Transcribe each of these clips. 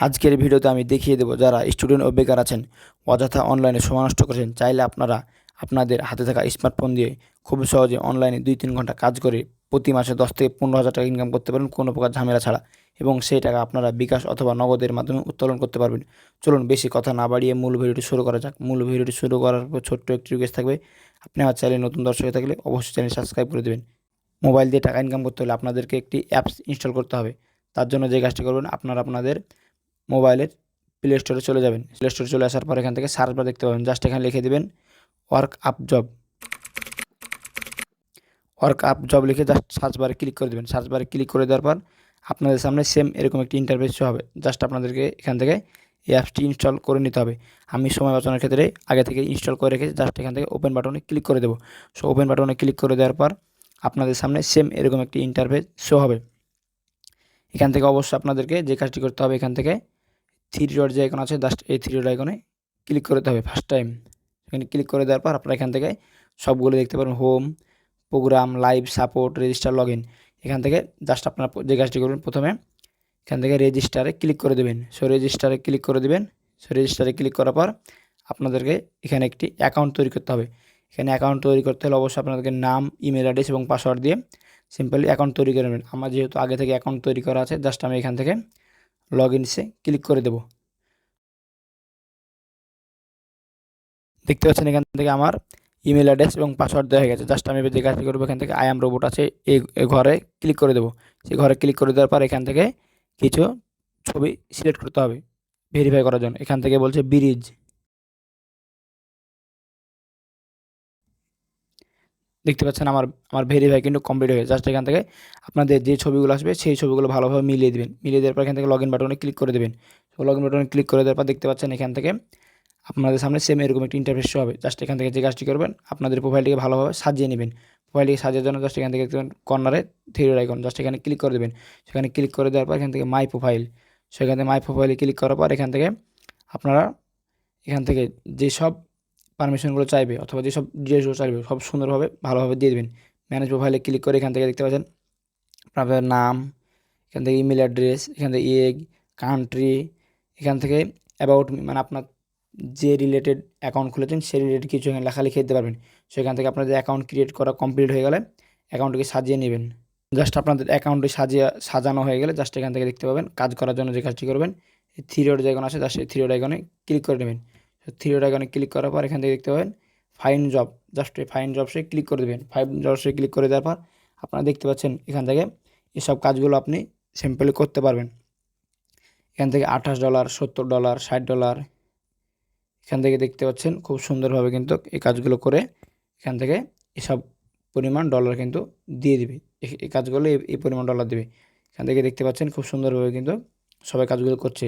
আজকের ভিডিওতে আমি দেখিয়ে দেবো যারা স্টুডেন্ট ও বেকার আছেন, অযথা অনলাইনে সময় নষ্ট করেছেন, চাইলে আপনারা আপনাদের হাতে থাকা স্মার্টফোন দিয়ে খুব সহজে অনলাইনে দুই তিন ঘণ্টা কাজ করে প্রতি মাসে দশ থেকে পনেরো হাজার টাকা ইনকাম করতে পারেন কোনো প্রকার ঝামেলা ছাড়া। এবং সেই টাকা আপনারা বিকাশ অথবা নগদের মাধ্যমে উত্তোলন করতে পারবেন। চলুন বেশি কথা না বাড়িয়ে মূল ভিডিওটি শুরু করা যাক। মূল ভিডিওটি শুরু করার পর ছোট্ট একটি রিকোয়েস্ট থাকবে, আপনি আমার চ্যানেলে নতুন দর্শক থাকলে অবশ্যই চ্যানেল সাবস্ক্রাইব করে দেবেন। মোবাইল দিয়ে টাকা ইনকাম করতে হলে আপনাদেরকে একটি অ্যাপস ইনস্টল করতে হবে। তার জন্য যে কাজটি করবেন, আপনারা আপনাদের মোবাইলের প্লে স্টোরে চলে যাবেন। প্লে স্টোরে চলে আসার পর এখান থেকে সার্চ বার দেখতে পাবেন। জাস্ট এখানে লিখে দেবেন work up job work up job লিখে জাস্ট সার্চ বারে ক্লিক করে দেবেন। সার্চ বারে ক্লিক করে দেওয়ার পর আপনাদের সামনে সেম এরকম একটি ইন্টারফেস হবে। জাস্ট আপনাদেরকে এখান থেকে এই অ্যাপসটি ইনস্টল করে নিতে হবে। আমি সময় বাঁচানোর ক্ষেত্রে আগে থেকে ইনস্টল করে রেখেছি জাস্ট এখান থেকে ওপেন বাটনে ক্লিক করে দেবো। সো ওপেন বাটনে ক্লিক করে দেওয়ার পর আপনাদের সামনে সেম এরকম একটি ইন্টারফেস শো হবে। এখান থেকে অবশ্যই আপনাদেরকে যে কাজটি করতে হবে এখান থেকে থ্রি ডট যে আইকন আছে জাস্ট এই থ্রি ডট আইকনে ক্লিক করতে হবে ফার্স্ট টাইম এখানে ক্লিক করে দেওয়ার পর আপনারা এখান থেকে সবগুলো দেখতে পারেন home program live support register log এখান থেকে জাস্ট আপনারা যে কাজটি করবেন প্রথমে এখান থেকে রেজিস্টারে ক্লিক করে দেবেন। সো রেজিস্টারে ক্লিক করে দেবেন। সো রেজিস্টারে ক্লিক করার পর আপনাদেরকে এখানে একটি অ্যাকাউন্ট তৈরি করতে হবে। এখানে অ্যাকাউন্ট তৈরি করতে হলে অবশ্যই আপনাদেরকে নাম ইমেল অ্যাড্রেস এবং পাসওয়ার্ড দিয়ে সিম্পলি অ্যাকাউন্ট তৈরি করে নেবেন। আমার যেহেতু আগে থেকে অ্যাকাউন্ট তৈরি করা আছে জাস্ট আমি এখান থেকে লগ ইনসে ক্লিক করে দেব। দেখতে পাচ্ছেন এখান থেকে আমার ইমেল অ্যাড্রেস এবং পাসওয়ার্ড দেওয়া হয়ে গেছে। জাস্ট আমি যে কাজটি করব, এখান থেকে আই এম রোবট আছে এই ঘরে ক্লিক করে দেবো। সেই ঘরে ক্লিক করে দেওয়ার পর এখান থেকে কিছু ছবি সিলেক্ট করতে হবে ভেরিফাই করার জন্য। এখান থেকে বলছে ব্রিজ দেখতে পাচ্ছেন আমার আমার ভেরিফাই কিন্তু কমপ্লিট হয়ে জাস্ট এখান থেকে আপনাদের যে ছবিগুলো আসবে, সেই ছবিগুলো ভালোভাবে মিলিয়ে দেবেন। মিলিয়ে দেওয়ার পর এখান থেকে লগ ইন বাটনে ক্লিক করে দেবেন। লগ ইন বাটনে ক্লিক করে দেওয়ার পর দেখতে পাচ্ছেন এখান থেকে আপনাদের সামনে সেম এরকম একটি ইন্টারফেস হবে। জাস্ট এখান থেকে যে কাজটি করবেন, আপনাদের প্রোফাইলটিকে ভালোভাবে সাজিয়ে নেবেন। প্রোফাইলটিকে সাজার জন্য জাস্ট এখান থেকে কর্নারে থ্রি আইকন জাস্ট এখানে ক্লিক করে দেবেন। সেখানে ক্লিক করে দেওয়ার পর এখান থেকে মাই প্রোফাইল সেখান থেকে মাই প্রোফাইলে ক্লিক করার পর এখান থেকে আপনারা এখান থেকে যেসব পারমিশনগুলো চাইবে অথবা যেসব ডিটেলসগুলো চাইবে সব সুন্দরভাবে, ভালোভাবে দিয়ে দেবেন। ম্যানেজ প্রোফাইলে ক্লিক করে এখান থেকে দেখতে পাচ্ছেন আপনাদের নাম, এখান থেকে ইমেল অ্যাড্রেস এখান থেকে এগ কান্ট্রি এখান থেকে অ্যাবাউট মানে আপনার যে রিলেটেড অ্যাকাউন্ট খুলেছেন সেই রিলেটেড কিছু এখানে লেখালেখি দিতে পারবেন। সেখান থেকে আপনাদের অ্যাকাউন্ট ক্রিয়েট করা কমপ্লিট হয়ে গেলে অ্যাকাউন্টকে সাজিয়ে নেবেন। জাস্ট আপনাদের অ্যাকাউন্টটি সাজিয়ে, সাজানো হয়ে গেলে জাস্ট এখান থেকে দেখতে পাবেন, কাজ করার জন্য যে কাজটি করবেন থ্রি ডট আইকন আছে জাস্ট এই থ্রি ডট আইকনে ক্লিক করে নেবেন। থ্রি ডট আইকনে ক্লিক করার পর এখান থেকে দেখতে পাবেন ফাইন জব জাস্ট এই ফাইন জবসে ক্লিক করে দেবেন। ফাইন জবসে ক্লিক করে দেওয়ার পর আপনারা দেখতে পাচ্ছেন এখান থেকে এসব কাজগুলো আপনি সিম্পলি করতে পারবেন। এখান থেকে আঠাশ ডলার সত্তর ডলার ষাট ডলার এখান থেকে দেখতে পাচ্ছেন খুব সুন্দরভাবে কিন্তু এই কাজগুলো করে এখান থেকে এসব পরিমাণ ডলার কিন্তু দিয়ে দিবে। এই কাজগুলো এই পরিমাণ ডলার দেবে। এখান থেকে দেখতে পাচ্ছেন খুব সুন্দরভাবে কিন্তু সবাই কাজগুলো করছে।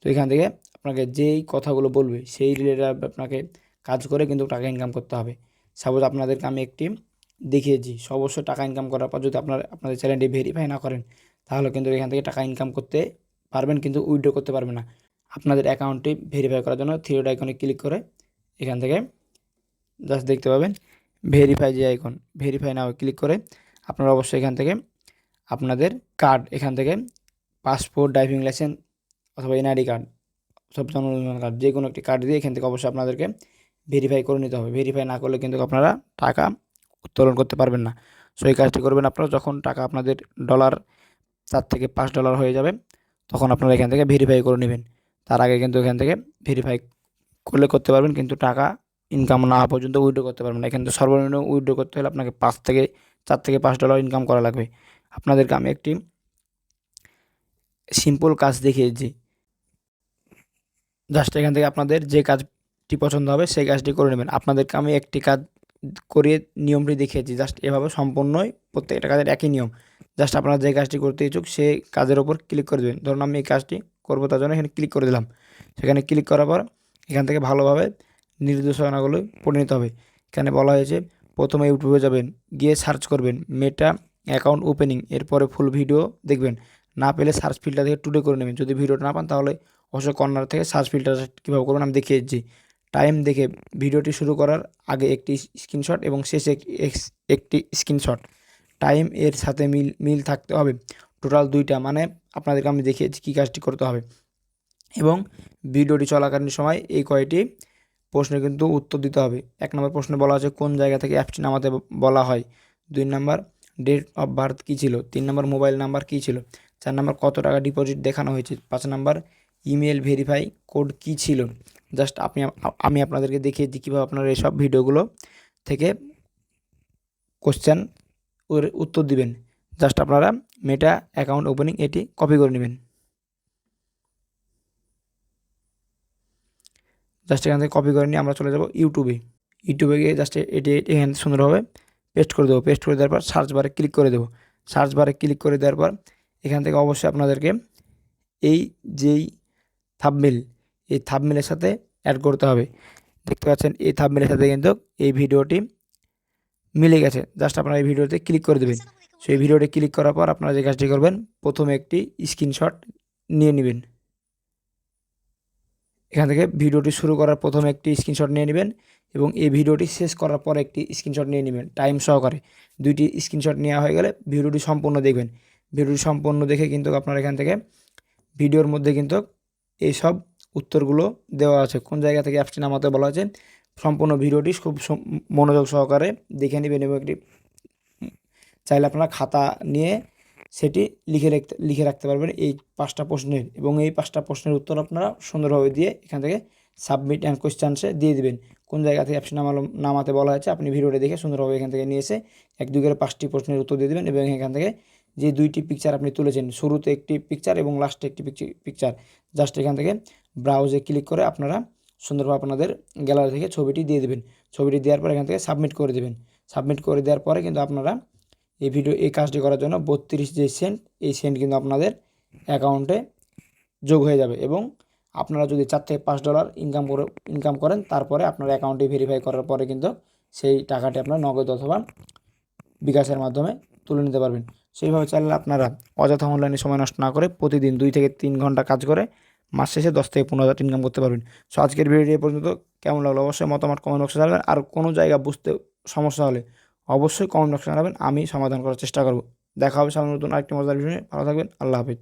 তো এখান থেকে আপনাকে যেই কথাগুলো বলবে, সেই রিলেটেড আপনাকে কাজ করে কিন্তু টাকা ইনকাম করতে হবে। সাপোজ আপনাদেরকে আমি একটি দেখিয়েছি অবশ্যই টাকা ইনকাম করার পর যদি আপনার, আপনাদের চ্যানেলটি ভেরিফাই না করেন, তাহলে কিন্তু এখান থেকে টাকা ইনকাম করতে পারবেন কিন্তু উইড্রো করতে পারবেন না। আপনাদের অ্যাকাউন্টটি ভেরিফাই করার জন্য থ্রি আইকনে ক্লিক করে এখান থেকে জাস্ট দেখতে পাবেন ভেরিফাই যে আইকন ভেরিফাই নাও ক্লিক করে আপনারা অবশ্যই এখান থেকে আপনাদের কার্ড এখান থেকে পাসপোর্ট ড্রাইভিং লাইসেন্স অথবা এনআইডি কার্ড সব কার্ড, যে কোনো একটি কার্ড দিয়ে এখান থেকে অবশ্যই আপনাদেরকে ভেরিফাই করে নিতে হবে। ভেরিফাই না করলে কিন্তু আপনারা টাকা উত্তোলন করতে পারবেন না। সো এই কাজটি করবেন আপনারা যখন টাকা আপনাদের ডলার চার থেকে পাঁচ ডলার হয়ে যাবে, তখন আপনারা এখান থেকে ভেরিফাই করে নেবেন। তার আগে কিন্তু এখান থেকে ভেরিফাই করলে করতে পারবেন, কিন্তু টাকা ইনকাম না পর্যন্ত উইড্রো করতে পারবেন না। এখান থেকে সর্বনিম্ন উইড্রো করতে হলে আপনাকে পাঁচ থেকে চার থেকে পাঁচ ডলার ইনকাম করা লাগবে। আপনাদেরকে আমি একটি সিম্পল কাজ দেখিয়েছি। জাস্ট এখান থেকে আপনাদের যে কাজটি পছন্দ হবে সেই কাজটি করে নেবেন। আপনাদেরকে আমি একটি কাজ করিয়ে নিয়মটি দেখিয়েছি, জাস্ট এভাবে সম্পূর্ণই প্রত্যেকটা কাজের একই নিয়ম। জাস্ট আপনারা যে কাজটি করতে ইচ্ছুক সেই কাজের ওপর ক্লিক করে দেবেন। ধরুন আমি এই কাজটি করব তার জন্য এখানে ক্লিক করে দিলাম। সেখানে ক্লিক করার পর এখান থেকে ভালোভাবে নির্দেশনাগুলো পড়ে নিতে হবে। এখানে বলা হয়েছে, প্রথমে ইউটিউবে যাবেন, গিয়ে সার্চ করবেন মেটা অ্যাকাউন্ট ওপেনিং, এরপরে ফুল ভিডিও দেখবেন। না পেলে সার্চ ফিল্ডটা থেকে টুডে করে নেবেন। যদি ভিডিওটা না পান তাহলে অবশ্যই কর্নার থেকে সার্চ ফিল্টার কীভাবে করবেন আমি দেখিয়ে দিচ্ছি। টাইম দেখে ভিডিওটি শুরু করার আগে একটি স্ক্রিনশট এবং শেষে একটি স্ক্রিনশট। টাইম এর সাথে মিল মিল থাকতে হবে। টোটাল দুইটা মানে আপনাদেরকে আমি দেখিয়েছি কী কাজটি করতে হবে। এবং ভিডিওটি চলাকালীন সময় এই কয়টি প্রশ্নের কিন্তু উত্তর দিতে হবে। এক নম্বর প্রশ্নে বলা আছে কোন জায়গা থেকে অ্যাপটি নামাতে বলা হয়? দুই নম্বর, ডেট অফ বার্থ কী ছিল? তিন নম্বর, মোবাইল নাম্বার কী ছিল? চার নম্বর, কত টাকা ডিপোজিট দেখানো হয়েছে? পাঁচ নম্বর ইমেল ভেরিফাই কোড কী ছিল? জাস্ট আপনি আমি আপনাদেরকে দেখিয়ে দিই কীভাবে আপনারা এইসব ভিডিওগুলো থেকে কোশ্চেন উত্তর দিবেন। জাস্ট আপনারা মেটা অ্যাকাউন্ট ওপেনিং এটি কপি করে নেবেন। জাস্ট এখান থেকে কপি করে নিয়ে আমরা চলে যাব ইউটিউবে ইউটিউবে গিয়ে জাস্ট এটি এখান সুন্দরভাবে পেস্ট করে দেবো। পেস্ট করে দেওয়ার পর সার্চ বারে ক্লিক করে দেবো। সার্চ বারে ক্লিক করে দেওয়ার পর এখান থেকে অবশ্যই আপনাদেরকে এই যেই থাবমিল এই থাবমিলের সাথে অ্যাড করতে হবে। দেখতে পাচ্ছেন, এই থাবমিলের সাথে কিন্তু এই ভিডিওটি মিলে গেছে। জাস্ট আপনারা এই ভিডিওতে ক্লিক করে দেবেন। সেই ভিডিওটি ক্লিক করার পর আপনারা যে কাজটি করবেন, প্রথমে একটি স্ক্রিনশট নিয়ে নেবেন। এখান থেকে ভিডিওটি শুরু করার প্রথমে একটি স্ক্রিনশট নিয়ে নেবেন এবং এই ভিডিওটি শেষ করার পর একটি স্ক্রিনশট নিয়ে নেবেন টাইম সহকারে। দুইটি স্ক্রিনশট নেওয়া হয়ে গেলে ভিডিওটি সম্পূর্ণ দেখবেন। ভিডিওটি সম্পূর্ণ দেখে কিন্তু আপনার এখান থেকে ভিডিওর মধ্যে কিন্তু এই সব উত্তরগুলো দেওয়া আছে। কোন জায়গা থেকে অ্যাপসটি নামাতে বলা আছে সম্পূর্ণ ভিডিওটি খুব মনোযোগ সহকারে দেখে নেবেন এবং একটি চাইলে আপনারা খাতা নিয়ে সেটি লিখে রাখতে লিখে রাখতে পারবেন এই পাঁচটা প্রশ্নের। এবং এই পাঁচটা প্রশ্নের উত্তর আপনারা সুন্দরভাবে দিয়ে এখান থেকে সাবমিট অ্যান্ড কোয়েশ্চানসে দিয়ে দিবেন। কোন জায়গা থেকে অ্যাপসটি নামালো, নামাতে বলা হয়েছে, আপনি ভিডিওটা দেখে সুন্দরভাবে এখান থেকে নিয়ে এসে এক, দুই, করে পাঁচটি প্রশ্নের উত্তর দিয়ে দেবেন এবং এখান থেকে যে দুইটি পিকচার আপনি তুলেছেন, শুরুতে একটি পিকচার এবং লাস্টে একটি পিকচার জাস্ট এখান থেকে ব্রাউজে ক্লিক করে আপনারা সুন্দরভাবে আপনাদের গ্যালারি থেকে ছবিটি দিয়ে দেবেন। ছবিটি দেওয়ার পর এখান থেকে সাবমিট করে দেবেন। সাবমিট করে দেওয়ার পরে কিন্তু আপনারা এই ভিডিও এই কাজটি করার জন্য বত্রিশ যে সেন্ট এই সেন্ট কিন্তু আপনাদের অ্যাকাউন্টে যোগ হয়ে যাবে এবং আপনারা যদি চার থেকে পাঁচ ডলার ইনকাম করে ইনকাম করেন, তারপরে আপনার অ্যাকাউন্টে ভেরিফাই করার পরে কিন্তু সেই টাকাটি আপনার নগদ অথবা বিকাশের মাধ্যমে তুলে নিতে পারবেন। সেইভাবে চাইলে আপনারা অযথা অনলাইনে সময় নষ্ট না করে প্রতিদিন দুই থেকে তিন ঘণ্টা কাজ করে মাস শেষে দশ থেকে পনেরো হাজার ইনকাম করতে পারবেন। সো আজকের ভিডিওটি পর্যন্ত। কেমন লাগল? অবশ্যই মতামত কমেন্ট বক্সে জানাবেন। আর কোনো জায়গা বুঝতে সমস্যা হলে অবশ্যই কমেন্ট বক্সে জানাবেন। আমি সমাধান করার চেষ্টা করব। দেখা হবে সামনে নতুন আরেকটি মজার নিয়ে। ভালো থাকবেন। আল্লাহ হাফিজ।